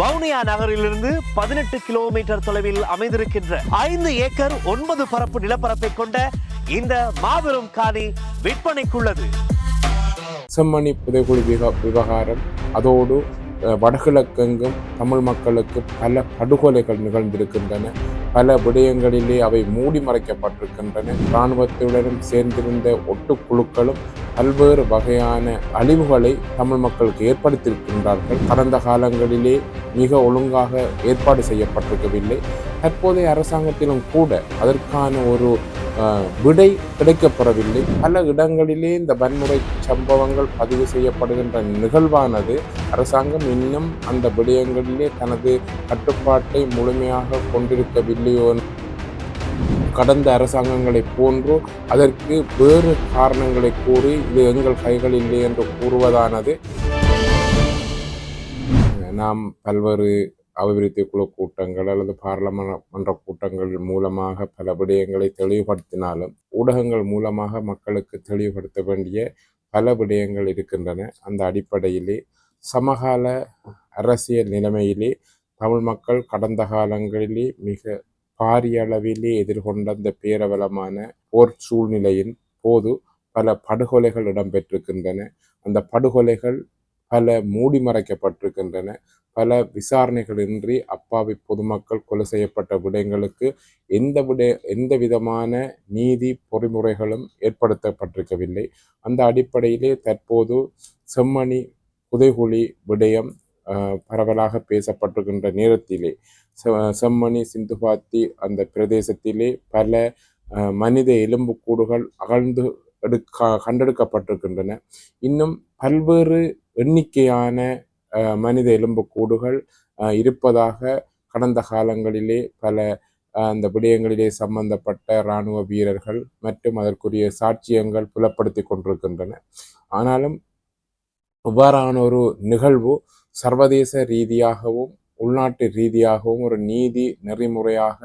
வவுனியா நகரிலிருந்து பதினெட்டு கிலோமீட்டர் தொலைவில் அமைந்திருக்கின்ற ஐந்து ஏக்கர் ஒன்பது பரப்பு நிலப்பரப்பை கொண்ட இந்த மாபெரும் காணி விற்பனைக்குள்ளது. செம்மணி புதைகுழி விவ விவகாரம். அதோடு வடகிழக்கெங்கும் தமிழ் மக்களுக்கு பல படுகொலைகள் நிகழ்ந்திருக்கின்றன. பல விடயங்களிலே அவை மூடி மறைக்கப்பட்டிருக்கின்றன இராணுவத்துடனும் சேர்ந்திருந்த ஒட்டுக்குழுக்களும் பல்வேறு வகையான அழிவுகளை தமிழ் மக்களுக்கு ஏற்படுத்தியிருக்கின்றார்கள். கடந்த காலங்களிலே மிக ஒழுங்காக ஏற்பாடு செய்யப்பட்டிருக்கவில்லை. தற்போதைய அரசாங்கத்திலும் கூட அதற்கான ஒரு விடை கிடைக்கப்பெறவில்லை. பல இடங்களிலே இந்த வன்முறை சம்பவங்கள் பதிவு செய்யப்படுகின்ற நிகழ்வானது அரசாங்கம் இன்னும் அந்த விடயங்களிலே தனது கட்டுப்பாட்டை முழுமையாக கொண்டிருக்கவில்லையோ கடந்த அரசாங்கங்களைப் போன்று அதற்கு வேறு காரணங்களை கூறி இது எங்கள் கைகள் இல்லை என்று கூறுவதானது. நாம் பல்வேறு அபிவிருத்தி குழு கூட்டங்கள் அல்லது பாராளுமன்ற கூட்டங்கள் மூலமாக பல விடயங்களை தெளிவுபடுத்தினாலும் ஊடகங்கள் மூலமாக மக்களுக்கு தெளிவுபடுத்த வேண்டிய பல விடயங்கள் இருக்கின்றன. அந்த அடிப்படையிலே சமகால அரசியல் நிலைமையிலே தமிழ் மக்கள் கடந்த காலங்களிலே மிக பாரிய அளவிலே எதிர்கொண்ட அந்த பேரவலமான போர் சூழ்நிலையின் போது பல படுகொலைகள் இடம்பெற்றிருக்கின்றன. அந்த படுகொலைகள் பல மூடி மறைக்கப்பட்டிருக்கின்றன. பல விசாரணைகளின்றி அப்பாவி பொதுமக்கள் கொலை செய்யப்பட்ட விடயங்களுக்கு எந்த விட எந்த விதமான நீதி பொறிமுறைகளும் ஏற்படுத்தப்பட்டிருக்கவில்லை. அந்த அடிப்படையிலே தற்போது செம்மணி புதைகுழி விடயம் பரவலாக பேசப்பட்டிருக்கின்ற நேரத்திலே செ- செம்மணி சிந்துபாத்தி அந்த பிரதேசத்திலே பல மனித எலும்புக்கூடுகள் அகழ்ந்து எடுக்க கண்டெடுக்கப்பட்டிருக்கின்றன. இன்னும் பல்வேறு எண்ணிக்கையான மனித எலும்புக்கூடுகள் இருப்பதாக கடந்த காலங்களிலே பல அந்த விடயங்களிலே சம்பந்தப்பட்ட இராணுவ வீரர்கள் மற்றும் அதற்குரிய சாட்சியங்கள் புலப்படுத்தி கொண்டிருக்கின்றன. ஆனாலும் இவ்வாறான ஒரு நிகழ்வு சர்வதேச ரீதியாகவும் உள்நாட்டு ரீதியாகவும் ஒரு நீதி நெறிமுறையாக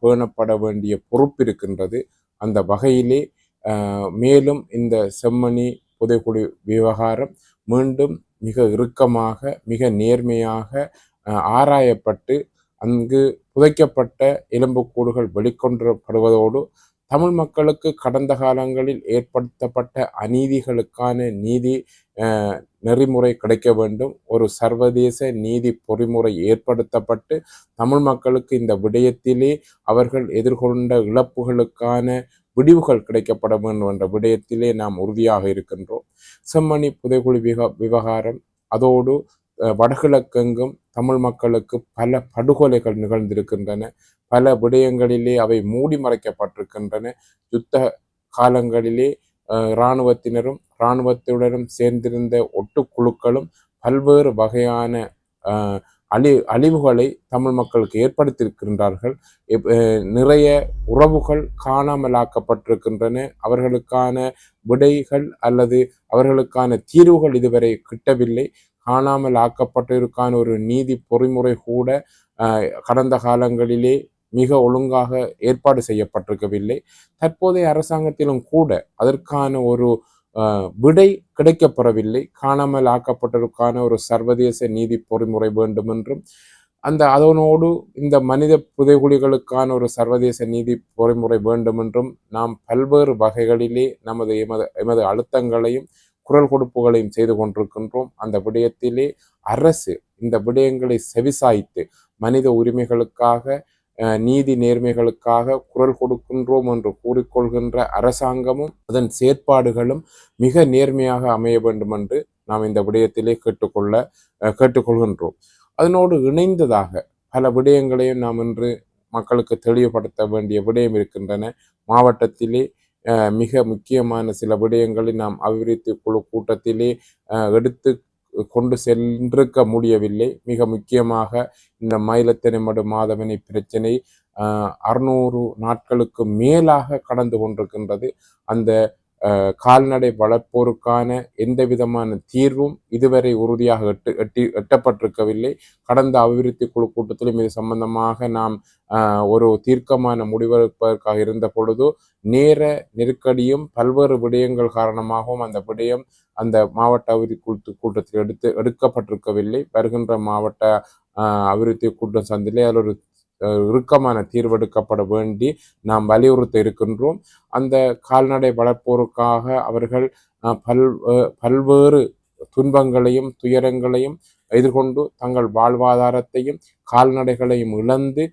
பேணப்பட வேண்டிய பொறுப்பு இருக்கின்றது. அந்த வகையிலே மேலும் இந்த செம்மணி புதைக்குழி விவகாரம் மீண்டும் மிக இறுக்கமாக மிக நேர்மையாக ஆராயப்பட்டு அங்கு புதைக்கப்பட்ட எலும்புக்கூடுகள் வெளிக்கொண்டப்படுவதோடு தமிழ் மக்களுக்கு கடந்த காலங்களில் ஏற்படுத்தப்பட்ட அநீதிகளுக்கான நீதி நெறிமுறை கிடைக்க வேண்டும். ஒரு சர்வதேச நீதி பொறிமுறை ஏற்படுத்தப்பட்டு தமிழ் மக்களுக்கு இந்த விடயத்திலே அவர்கள் எதிர்கொண்ட இழப்புகளுக்கான விடிவுகள் கிடைக்கப்பட வேண்டும் என்ற விடயத்திலே நாம் உறுதியாக இருக்கின்றோம். செம்மணி புதைகுழி விக விவகாரம் அதோடு வடகிழக்கெங்கும் தமிழ் மக்களுக்கு பல படுகொலைகள் நிகழ்ந்திருக்கின்றன. பல விடயங்களிலே அவை மூடி மறைக்கப்பட்டிருக்கின்றன. யுத்த காலங்களிலே இராணுவத்தினரும் இராணுவத்துடனும் சேர்ந்திருந்த ஒட்டுக்குழுக்களும் பல்வேறு வகையான அழி அழிவுகளை தமிழ் மக்களுக்கு ஏற்படுத்தியிருக்கின்றார்கள். நிறைய உறவுகள் காணாமலாக்கப்பட்டிருக்கின்றன. அவர்களுக்கான விடைகள் அல்லது அவர்களுக்கான தீர்வுகள் இதுவரை கிட்டவில்லை. காணாமல் ஆக்கப்பட்டிருக்கான ஒரு நீதி பொறிமுறை கூட கடந்த காலங்களிலே மிக ஒழுங்காக ஏற்பாடு செய்யப்பட்டிருக்கவில்லை. தற்போதைய அரசாங்கத்திலும் கூட அதற்கான ஒரு விடை கிடைக்கப்பெறவில்லை. காணாமல் ஆக்கப்பட்டதற்கான ஒரு சர்வதேச நீதி பொறிமுறை வேண்டும் என்றும் அந்த அதனோடு இந்த மனித புதைகுழிகளுக்கான ஒரு சர்வதேச நீதி பொறிமுறை வேண்டும் என்றும் நாம் பல்வேறு வகைகளிலே நமது எமது எமது அழுத்தங்களையும் குரல் கொடுப்புகளையும் செய்து கொண்டிருக்கின்றோம். அந்த விடயத்திலே அரசு இந்த விடயங்களை செவிசாய்த்து மனித உரிமைகளுக்காக நீதி நேர்மைகளுக்காக குரல் கொடுக்கின்றோம் என்று கூறிக்கொள்கின்ற அரசாங்கமும் அதன் செயற்பாடுகளும் மிக நேர்மையாக அமைய வேண்டும் என்று நாம் இந்த விடயத்திலே கேட்டுக்கொள்ள கேட்டுக்கொள்கின்றோம். அதனோடு இணைந்ததாக பல விடயங்களையும் நாம் இன்று மக்களுக்கு தெளிவுபடுத்த வேண்டிய விடயம் இருக்கின்றன. மாவட்டத்திலே மிக முக்கியமான சில விடயங்களை நாம் அபிவிருத்தி குழு கூட்டத்திலே எடுத்து கொண்டு சென்றிருக்க முடியவில்லை. மிக முக்கியமாக இந்த மயிலத்தினைமடு மாதவனை பிரச்சனை அறுநூறு நாட்களுக்கு மேலாக கடந்து கொண்டிருக்கின்றது. அந்த கால்நடை வளர்ப்போருக்கான எந்த விதமான தீர்வும் இதுவரை உறுதியாக எட்டு எட்டி எட்டப்பட்டிருக்கவில்லை. கடந்த அபிவிருத்தி குழு கூட்டத்திலும் இது சம்பந்தமாக நாம் ஆஹ், ஒரு தீர்க்கமான முடிவெடுப்பதற்காக இருந்த பொழுது நேர நெருக்கடியும் பல்வேறு விடயங்கள் காரணமாகவும் அந்த விடயம் அந்த மாவட்ட அபிவிருத்தி கூட்டத்தில் எடுத்து எடுக்கப்பட்டிருக்கவில்லை. வருகின்ற மாவட்ட ஆஹ், அபிவிருத்தி கூட்டம் சந்திலே அதில் ஒரு இறுக்கமான தீர்வெடுக்கப்பட வேண்டி நாம் வலியுறுத்த இருக்கின்றோம். அந்த கால்நடை வளர்ப்போருக்காக அவர்கள் பல் பல்வேறு துன்பங்களையும் துயரங்களையும் எதிர்கொண்டு தங்கள் வாழ்வாதாரத்தையும் கால்நடைகளையும் இழந்து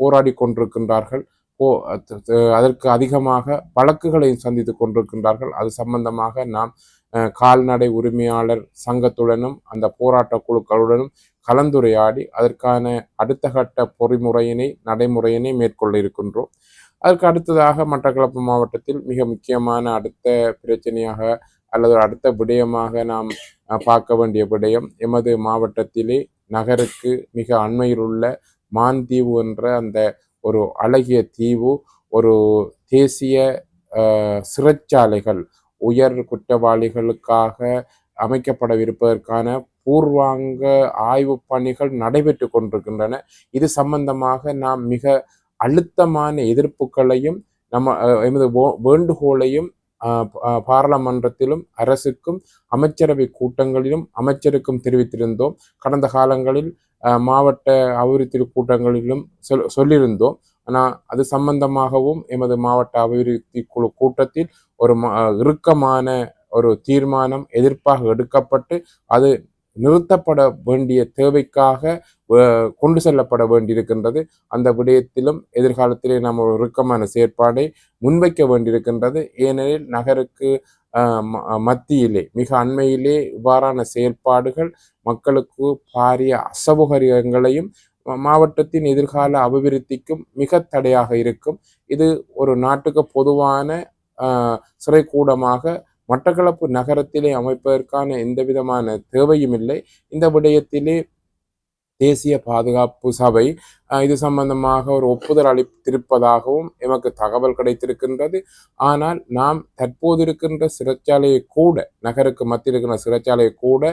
போராடி கொண்டிருக்கின்றார்கள். போ அதற்கு அதிகமாக வழக்குகளையும் சந்தித்து கொண்டிருக்கின்றார்கள். அது சம்பந்தமாக நாம் கால்நடை உரிமையாளர் சங்கத்துடனும் அந்த போராட்ட குழுக்களுடனும் கலந்துரையாடி அதற்கான அடுத்த கட்ட பொறிமுறையினை நடைமுறையினை மேற்கொள்ள இருக்கின்றோம். அதற்கு அடுத்ததாக மட்டக்களப்பு மாவட்டத்தில் மிக முக்கியமான அடுத்த பிரச்சனையாக அல்லது அடுத்த விடயமாக நாம் பார்க்க வேண்டிய விடயம் எமது மாவட்டத்திலே நகருக்கு மிக அண்மையில் உள்ள மான்தீவு என்ற அந்த ஒரு அழகிய தீவு ஒரு தேசிய சிறைச்சாலைகள் உயர் குற்றவாளிகளுக்காக அமைக்கப்படவிருப்பதற்கான பூர்வாங்க ஆய்வு பணிகள் நடைபெற்று கொண்டிருக்கின்றன. இது சம்பந்தமாக நாம் மிக அழுத்தமான எதிர்ப்புகளையும் நம்ம அஹ், எமது வேண்டுகோளையும் பாராளுமன்றத்திலும் அரசுக்கும் அமைச்சரவை கூட்டங்களிலும் அமைச்சருக்கும் தெரிவித்திருந்தோம். கடந்த காலங்களில் அஹ், மாவட்ட அபிவிருத்தி கூட்டங்களிலும் சொல் சொல்லியிருந்தோம். ஆனால் அது சம்பந்தமாகவும் எமது மாவட்ட அபிவிருத்தி குழு கூட்டத்தில் ஒரு இறுக்கமான ஒரு தீர்மானம் எதிர்ப்பாக எடுக்கப்பட்டு அது நிறுத்தப்பட வேண்டிய தேவைக்காக கொண்டு செல்லப்பட வேண்டியிருக்கின்றது. அந்த விடயத்திலும் எதிர்காலத்திலே நாம் ஒரு இறுக்கமான செயற்பாடை முன்வைக்க வேண்டியிருக்கின்றது. ஏனெனில் நகருக்கு ம- மத்தியிலே மிக அண்மையிலே இவ்வாறான செயற்பாடுகள் மக்களுக்கு பாரிய அசௌகரியங்களையும் மாவட்டத்தின் எதிர்கால அபிவிருத்திக்கும் மிக தடையாக இருக்கும். இது ஒரு நாட்டுக்கு பொதுவான சிறை சிறைக்கூடமாக மட்டக்களப்பு நகரத்திலே அமைப்பதற்கான எந்த விதமான தேவையும் இல்லை. இந்த விடயத்திலே தேசிய பாதுகாப்பு சபை இது சம்பந்தமாக ஒரு ஒப்புதல் அளித்திருப்பதாகவும் எமக்கு தகவல் கிடைத்திருக்கின்றது. ஆனால் நாம் தற்போது இருக்கின்ற சிறைச்சாலையை கூட நகருக்கு மத்தியில் இருக்கின்ற சிறைச்சாலையை கூட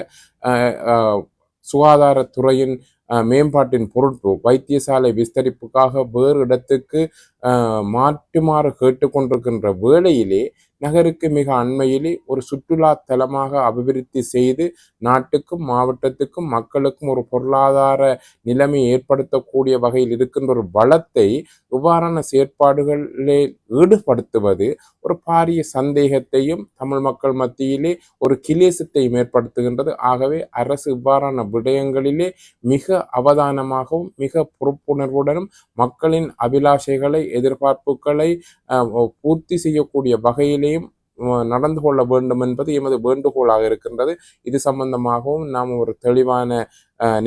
சுகாதாரத்துறையின் அஹ், மேம்பாட்டின் பொருட்டு வைத்தியசாலை விஸ்தரிப்புக்காக வேறு இடத்துக்கு அஹ், மாற்றுமாறு கேட்டுக்கொண்டிருக்கின்ற வேளையிலே நகருக்கு மிக அண்மையிலே ஒரு சுற்றுலா தலமாக அபிவிருத்தி செய்து நாட்டுக்கும் மாவட்டத்துக்கும் மக்களுக்கும் ஒரு பொருளாதார நிலைமை ஏற்படுத்தக்கூடிய வகையில் இருக்கின்ற ஒரு வளத்தை இவ்வாறான செயற்பாடுகளிலே ஈடுபடுத்துவது ஒரு பாரிய சந்தேகத்தையும் தமிழ் மக்கள் மத்தியிலே ஒரு கிலேசத்தையும் ஏற்படுத்துகின்றது. ஆகவே அரசு இவ்வாறான விடயங்களிலே மிக அவதானமாகவும் மிக பொறுப்புணர்வுடனும் மக்களின் அபிலாஷைகளை எதிர்பார்ப்புகளை பூர்த்தி செய்யக்கூடிய வகையிலே நடந்து கொள்ள வேண்டும் என்பது எமது வேண்டுகோளாக இருக்கின்றது. இது சம்பந்தமாகவும் நாம் ஒரு தெளிவான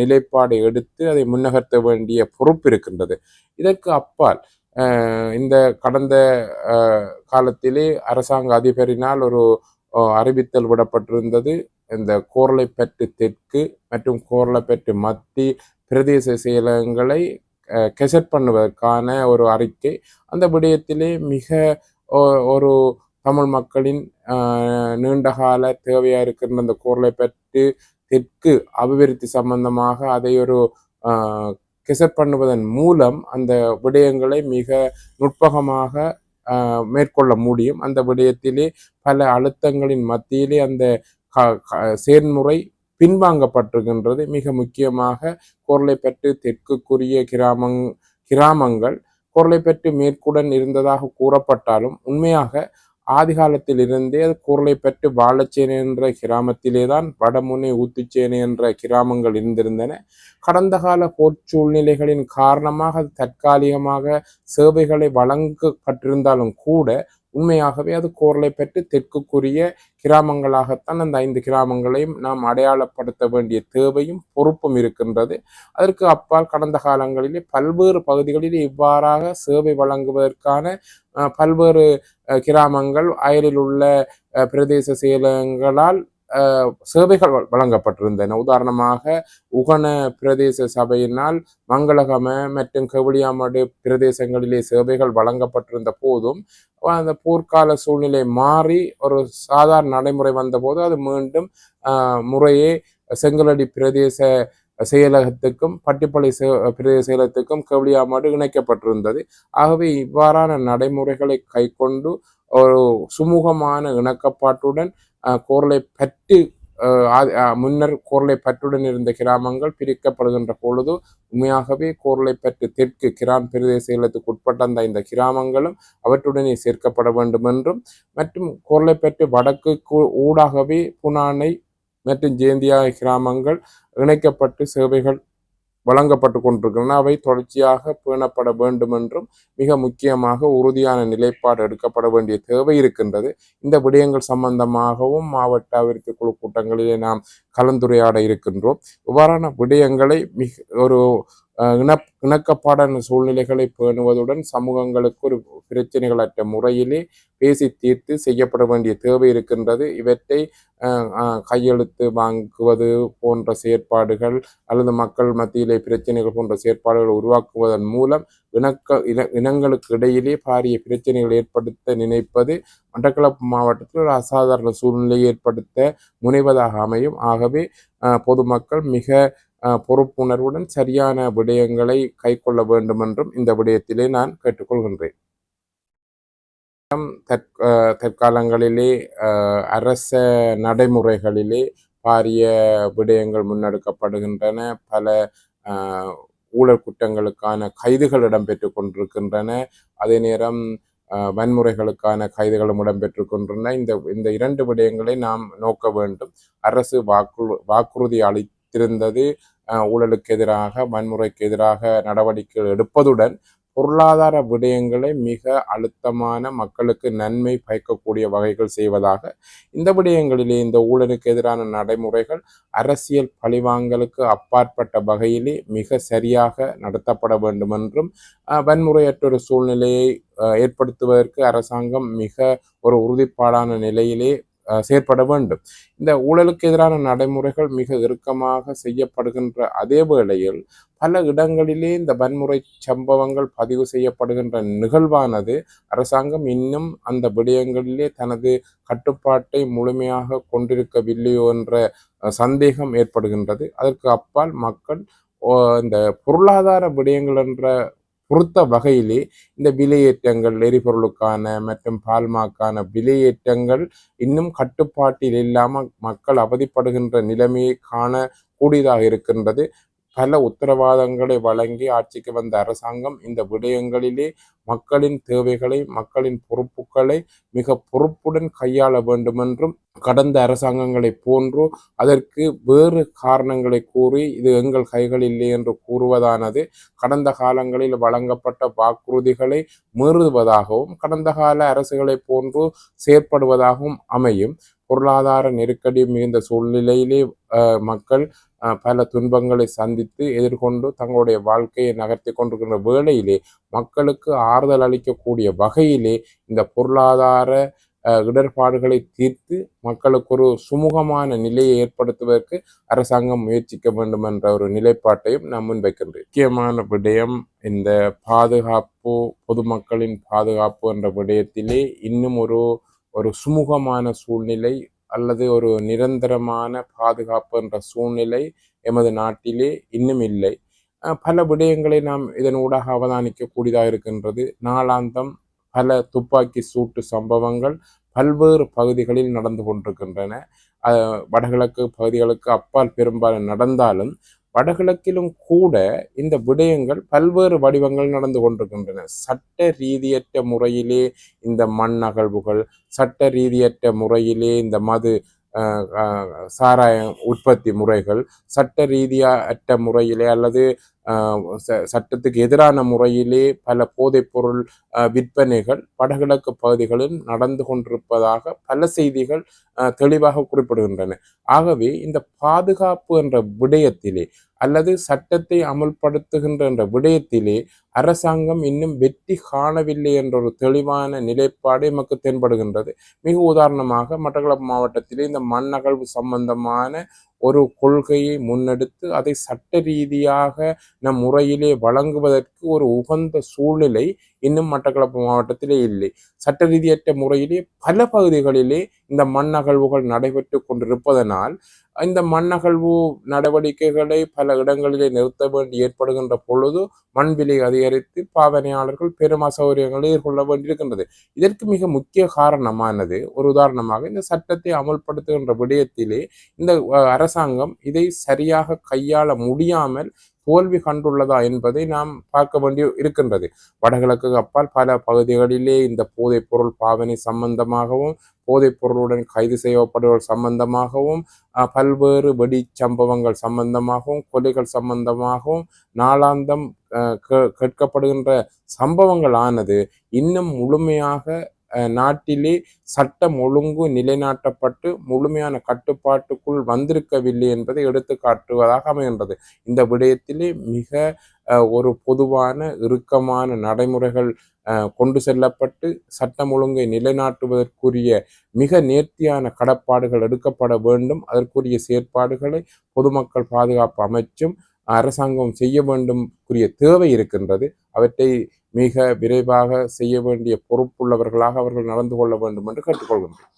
நிலைப்பாடை எடுத்து அதை முன்னகர்த்த வேண்டிய பொறுப்பு இருக்கின்றது. இதற்கு அப்பால் இந்த கடந்த காலத்திலே அரசாங்க அதிபரினால் ஒரு அறிவித்தல் விடப்பட்டிருந்தது. இந்த கோரளைப்பற்று தெற்கு மற்றும் கோரளைப்பற்று மத்தி பிரதேச செயலகங்களை கெசட் பண்ணுவதற்கான ஒரு அறிக்கை. அந்த விடயத்திலே மிக ஒரு தமிழ் மக்களின் நீண்டகால தேவையாக இருக்கின்ற அந்த குரலை பற்றி தெற்கு அபிவிருத்தி சம்பந்தமாக அதை ஒரு ஆஹ், கெசட் பண்ணுவதன் மூலம் அந்த விடயங்களை மிக நுட்பகமாக மேற்கொள்ள முடியும். அந்த விடயத்திலே பல அழுத்தங்களின் மத்தியிலே அந்த க- செயல்முறை பின்வாங்கப்பட்டிருக்கின்றது. மிக முக்கியமாக கோர்லைப்பற்று தெற்குக்குரிய கிராமங் கிராமங்கள் கோர்லைப்பற்று மேற்குடன் இருந்ததாக கூறப்பட்டாலும் உண்மையாக ஆதி காலத்தில் இருந்தே அது பெற்று வாழச்சேனை என்ற கிராமத்திலே தான் வடமுனை ஊத்துச்சேனை என்ற கிராமங்கள் இருந்திருந்தன. கடந்த கால போர் சூழ்நிலைகளின் காரணமாக தற்காலிகமாக சேவைகளை வழங்கப்பட்டிருந்தாலும் கூட உண்மையாகவே அது கோரலை பெற்று தெற்குக்குரிய கிராமங்களாகத்தான் அந்த ஐந்து கிராமங்களையும் நாம் அடையாளப்படுத்த வேண்டிய தேவையும் பொறுப்பும் இருக்கின்றது. அதற்கு அப்பால் கடந்த காலங்களிலே பல்வேறு பகுதிகளிலே இவ்வாறாக சேவை வழங்குவதற்கான பல்வேறு கிராமங்கள் அயலில் உள்ள பிரதேச செயலகங்களால் சேவைகள் வ- வழங்கப்பட்டிருந்தன. உதாரணமாக உகன பிரதேச சபையினால் மங்களகம மற்றும் கவுளியாமடு பிரதேசங்களிலே சேவைகள் வழங்கப்பட்டிருந்த போதும் அந்த போர்க்கால சூழ்நிலை மாறி ஒரு சாதாரண நடைமுறை வந்தபோது அது மீண்டும் முறையே செங்கலடி பிரதேச செயலகத்துக்கும் பட்டிப்பளை பிரதேச செயலகத்துக்கும் கவுளியாமடு இணைக்கப்பட்டிருந்தது. ஆகவே இவ்வாறான நடைமுறைகளை கைக்கொண்டு ஒரு சுமூகமான இணக்கப்பாட்டுடன் கோரலை பற்று முன்னர் கோர்லை பற்றுடன் இருந்த கிராமங்கள் பிரிக்கப்படுகின்ற பொழுது உண்மையாகவே கோர்லை பற்று தெற்கு கிரான் பிரதேச இல்லத்துக்கு உட்பட்ட அந்த இந்த கிராமங்களும் அவற்றுடனே சேர்க்கப்பட வேண்டும் என்றும் மற்றும் கோர்லைப்பற்று வடக்கு ஊடாகவே புனானை மற்றும் ஜேந்தியா கிராமங்கள் இணைக்கப்பட்டு சேவைகள் வழங்கப்பட்டு கொண்டிருக்கின்றன. அவை தொடர்ச்சியாக பேணப்பட வேண்டும் என்றும் மிக முக்கியமாக உறுதியான நிலைப்பாடு எடுக்கப்பட வேண்டிய தேவை இருக்கின்றது. இந்த விடயங்கள் சம்பந்தமாகவும் மாவட்ட அபிவிருத்தி குழு கூட்டங்களிலே நாம் கலந்துரையாட இருக்கின்றோம். இவ்வாறான விடயங்களை மிக ஒரு இண இணக்கப்பாடான சூழ்நிலைகளை பேணுவதுடன் சமூகங்களுக்கு ஒரு பிரச்சனைகளற்ற முறையிலே பேசி தீர்த்து செய்யப்பட வேண்டிய தேவை இருக்கின்றது. இவற்றை கையெழுத்து வாங்குவது போன்ற செயற்பாடுகள் அல்லது மக்கள் மத்தியிலே பிரச்சனைகள் போன்ற செயற்பாடுகளை உருவாக்குவதன் மூலம் இணக்க இன இனங்களுக்கு இடையிலே பாரிய பிரச்சனைகள் ஏற்படுத்த நினைப்பது மட்டக்களப்பு மாவட்டத்தில் ஒரு அசாதாரண சூழ்நிலையை ஏற்படுத்த முனைவதாக அமையும். ஆகவே பொதுமக்கள் மிக பொறுப்புணர்வுடன் சரியான விடயங்களை கைக்கொள்ள வேண்டும் என்றும் இந்த விடயத்திலே நான் கேட்டுக்கொள்கின்றேன். தற்காலங்களிலே அஹ், அரச நடைமுறைகளிலே பாரிய விடயங்கள் முன்னெடுக்கப்படுகின்றன. பல ஊழல் குற்றங்களுக்கான கைதுகள் இடம்பெற்று கொண்டிருக்கின்றன. அதே நேரம் வன்முறைகளுக்கான கைதுகளும் இடம்பெற்று கொண்டிருக்கின்றன இந்த இந்த இரண்டு விடயங்களை நாம் நோக்க வேண்டும். அரசு வாக்கு வாக்குறுதி அளித்த இருந்தது ஊழலுக்கு எதிராக வன்முறைக்கு எதிராக நடவடிக்கைகள் எடுப்பதுடன் பொருளாதார விடயங்களை மிக அழுத்தமான மக்களுக்கு நன்மை பயக்கக்கூடிய வகைகள் செய்வதாக இந்த விடயங்களிலே இந்த ஊழலுக்கு எதிரான நடைமுறைகள் அரசியல் பழிவாங்கலுக்கு அப்பாற்பட்ட வகையிலே மிக சரியாக நடத்தப்பட வேண்டும் என்றும் வன்முறையற்ற ஒரு சூழ்நிலையை ஏற்படுத்துவதற்கு அரசாங்கம் மிக ஒரு உறுதிப்பாடான நிலையிலே செயற்பட வேண்டும். இந்த ஊழலுக்கு எதிரான நடைமுறைகள் மிக இறுக்கமாக செய்யப்படுகின்ற அதே வேளையில் பல இடங்களிலே இந்த வன்முறை சம்பவங்கள் பதிவு செய்யப்படுகின்ற நிகழ்வானது அரசாங்கம் இன்னும் அந்த விடயங்களிலே தனது கட்டுப்பாட்டை முழுமையாக கொண்டிருக்கவில்லையோ என்ற சந்தேகம் ஏற்படுகின்றது. அதற்கு அப்பால் மக்கள் ஓ, இந்த பொருளாதார விடயங்கள் என்ற பொறுத்த வகையிலே இந்த விலையேற்றங்கள் எரிபொருளுக்கான மற்றும் பால்மாக்கான விலையேற்றங்கள் இன்னும் கட்டுப்பாட்டில் இல்லாமல் மக்கள் அவதிப்படுகின்ற நிலைமையை காண கூடியதாக இருக்கின்றது. பல உத்தரவாதங்களை வழங்கி ஆட்சிக்கு வந்த அரசாங்கம் இந்த விடயங்களிலே மக்களின் தேவைகளை மக்களின் பொறுப்புகளை மிக பொறுப்புடன் கையாள வேண்டுமென்றும் கடந்த அரசாங்கங்களை போன்று அதற்கு வேறு காரணங்களை கூறி இது எங்கள் கைகளில் இல்லை என்று கூறுவதானது கடந்த காலங்களில் வழங்கப்பட்ட வாக்குறுதிகளை மீறுவதாகவும் கடந்த கால அரசுகளை போன்று செயற்படுவதாகவும் அமையும். பொருளாதார நெருக்கடி மிகுந்த சூழ்நிலையிலே மக்கள் பல துன்பங்களை சந்தித்து எதிர்கொண்டு தங்களுடைய வாழ்க்கையை நகர்த்தி கொண்டிருக்கின்ற வேளையிலே மக்களுக்கு ஆறுதல் அளிக்கக்கூடிய வகையிலே இந்த பொருளாதார இடர்பாடுகளை தீர்த்து மக்களுக்கு ஒரு சுமூகமான நிலையை ஏற்படுத்துவதற்கு அரசாங்கம் முயற்சிக்க வேண்டும் என்ற ஒரு நிலைப்பாட்டையும் நான் முன்வைக்கின்றேன் முக்கியமான விடயம் இந்த பாதுகாப்பு பொதுமக்களின் பாதுகாப்பு என்ற விடயத்திலே இன்னும் ஒரு ஒரு சுமூகமான சூழ்நிலை அல்லது ஒரு நிரந்தரமான பாதுகாப்பு என்ற சூழ்நிலை எமது நாட்டிலே இன்னும் இல்லை. பல விடயங்களை நாம் இதன் ஊடாக அவதானிக்கக்கூடியதாக இருக்கின்றது. நாளாந்தம் பல துப்பாக்கி சூட்டு சம்பவங்கள் பல்வேறு பகுதிகளில் நடந்து கொண்டிருக்கின்றன. வடகிழக்கு பகுதிகளுக்கு அப்பால் பெரும்பாலும் நடந்தாலும் வடகிழக்கிலும் கூட இந்த விடயங்கள் பல்வேறு வடிவங்கள் நடந்து கொண்டிருக்கின்றன. சட்ட ரீதியற்ற முறையிலே இந்த மண் அகழ்வுகள் சட்ட ரீதியற்ற முறையிலே இந்த மது சாராய உற்பத்தி முறைகள் சட்ட ரீதியற்ற முறையிலே அல்லது சட்டத்துக்கு எதிரான முறையிலே பல போதைப்பொருள் விற்பனைகள் வடகிழக்கு பகுதிகளில் நடந்து கொண்டிருப்பதாக பல செய்திகள் அஹ், தெளிவாக குறிப்பிடுகின்றன. ஆகவே இந்த பாதுகாப்பு என்ற விடயத்திலே அல்லது சட்டத்தை அமல்படுத்துகின்ற என்ற விடயத்திலே அரசாங்கம் இன்னும் வெற்றி காணவில்லை என்ற ஒரு தெளிவான நிலைப்பாடு எமக்கு தென்படுகின்றது. மிக உதாரணமாக மட்டக்களப்பு மாவட்டத்திலே இந்த மண் அகழ்வு சம்பந்தமான ஒரு கொள்கையை முன்னெடுத்து அதை சட்ட ரீதியாக நம் முறையிலே வழங்குவதற்கு ஒரு உகந்த சூழ்நிலை இன்னும் மட்டக்களப்பு மாவட்டத்திலே இல்லை. சட்ட ரீதியற்ற முறையிலே பல பகுதிகளிலே இந்த மண்ணகழ்வுகள் நடைபெற்று கொண்டிருப்பதனால் இந்த மண்ணகழ்வு நடவடிக்கைகளை பல இடங்களிலே நிறுத்த வேண்டி ஏற்படுகின்ற பொழுது மண் விலை அதிகரித்து பாவனையாளர்கள் பெரும் அசௌகரியங்களை எதிர்கொள்ள வேண்டியிருக்கின்றது. இதற்கு மிக முக்கிய காரணமானது ஒரு உதாரணமாக இந்த சட்டத்தை அமல்படுத்துகின்ற விடயத்திலே இந்த அரசாங்கம் இதை சரியாக கையாள முடியாமல் தோல்வி கண்டுள்ளதா என்பதை நாம் பார்க்க வேண்டி இருக்கின்றது. வடகிழக்கு அப்பால் பல பகுதிகளிலே இந்த போதைப் பொருள் பாவனை சம்பந்தமாகவும் போதைப் பொருளுடன் கைது செய்யப்படுவர்கள் சம்பந்தமாகவும் பல்வேறு வெடி சம்பவங்கள் சம்பந்தமாகவும் கொலைகள் சம்பந்தமாகவும் நாளாந்தம் கே- கேட்கப்படுகின்ற சம்பவங்கள் ஆனது இன்னும் முழுமையாக நாட்டிலே சட்டம் ஒழுங்கு நிலைநாட்டப்பட்டு முழுமையான கட்டுப்பாட்டுக்குள் வந்திருக்கவில்லை என்பதை எடுத்து காட்டுவதாக அமைகின்றது. இந்த விடயத்திலே மிக ஒரு பொதுவான இறுக்கமான நடைமுறைகள் கொண்டு செல்லப்பட்டு சட்டம் ஒழுங்கை நிலைநாட்டுவதற்குரிய மிக நேர்த்தியான கடப்பாடுகள் எடுக்கப்பட வேண்டும். அதற்குரிய செயற்பாடுகளை பொதுமக்கள் பாதுகாப்பு அமைச்சும் அரசாங்கம் செய்ய வேண்டும் கூறிய தேவை இருக்கின்றது. அவற்றை மிக விரைவாக செய்ய வேண்டிய பொறுப்புள்ளவர்களாக அவர்கள் நடந்து கொள்ள வேண்டும் என்று கேட்டுக்கொள்கின்றேன்.